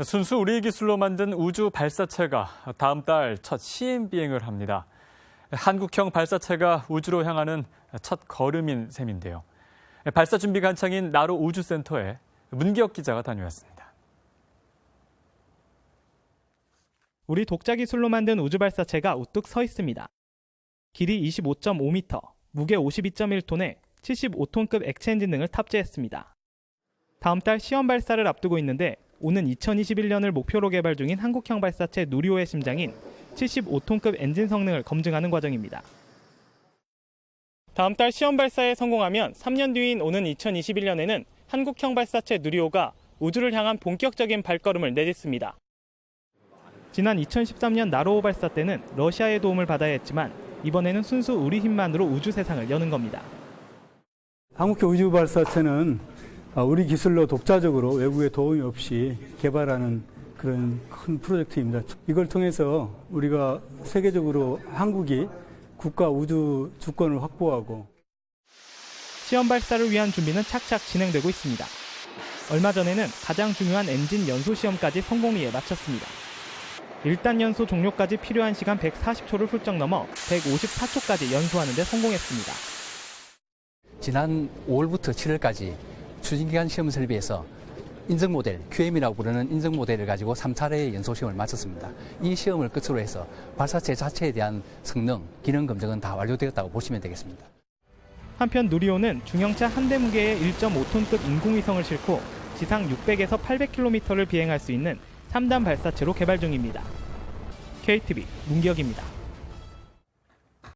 순수 우리 기술로 만든 우주 발사체가 다음 달 첫 시험 비행을 합니다. 한국형 발사체가 우주로 향하는 첫 걸음인 셈인데요. 발사 준비가 한창인 나로 우주센터에 문기혁 기자가 다녀왔습니다. 우리 독자 기술로 만든 우주 발사체가 우뚝 서 있습니다. 길이 25.5m, 무게 52.1톤에 75톤급 액체 엔진 등을 탑재했습니다. 다음 달 시험 발사를 앞두고 있는데 오는 2021년을 목표로 개발 중인 한국형 발사체 누리호의 심장인 75톤급 엔진 성능을 검증하는 과정입니다. 다음 달 시험 발사에 성공하면 3년 뒤인 오는 2021년에는 한국형 발사체 누리호가 우주를 향한 본격적인 발걸음을 내딛습니다. 지난 2013년 나로호 발사 때는 러시아의 도움을 받아야 했지만 이번에는 순수 우리 힘만으로 우주 세상을 여는 겁니다. 한국형 우주 발사체는 아, 우리 기술로 독자적으로 외부의 도움이 없이 개발하는 그런 큰 프로젝트입니다. 이걸 통해서 우리가 세계적으로 한국이 국가 우주 주권을 확보하고 시험 발사를 위한 준비는 착착 진행되고 있습니다. 얼마 전에는 가장 중요한 엔진 연소 시험까지 성공리에 마쳤습니다. 1단 연소 종료까지 필요한 시간 140초를 훌쩍 넘어 154초까지 연소하는 데 성공했습니다. 지난 5월부터 7월까지 추진기간 시험 설비에서 인증 모델, QM이라고 부르는 인증 모델을 가지고 3차례의 연소 시험을 마쳤습니다. 이 시험을 끝으로 해서 발사체 자체에 대한 성능, 기능 검증은 다 완료되었다고 보시면 되겠습니다. 한편 누리호는 중형차 한 대 무게의 1.5톤급 인공위성을 싣고 지상 600에서 800km를 비행할 수 있는 3단 발사체로 개발 중입니다. KTV 문기혁입니다.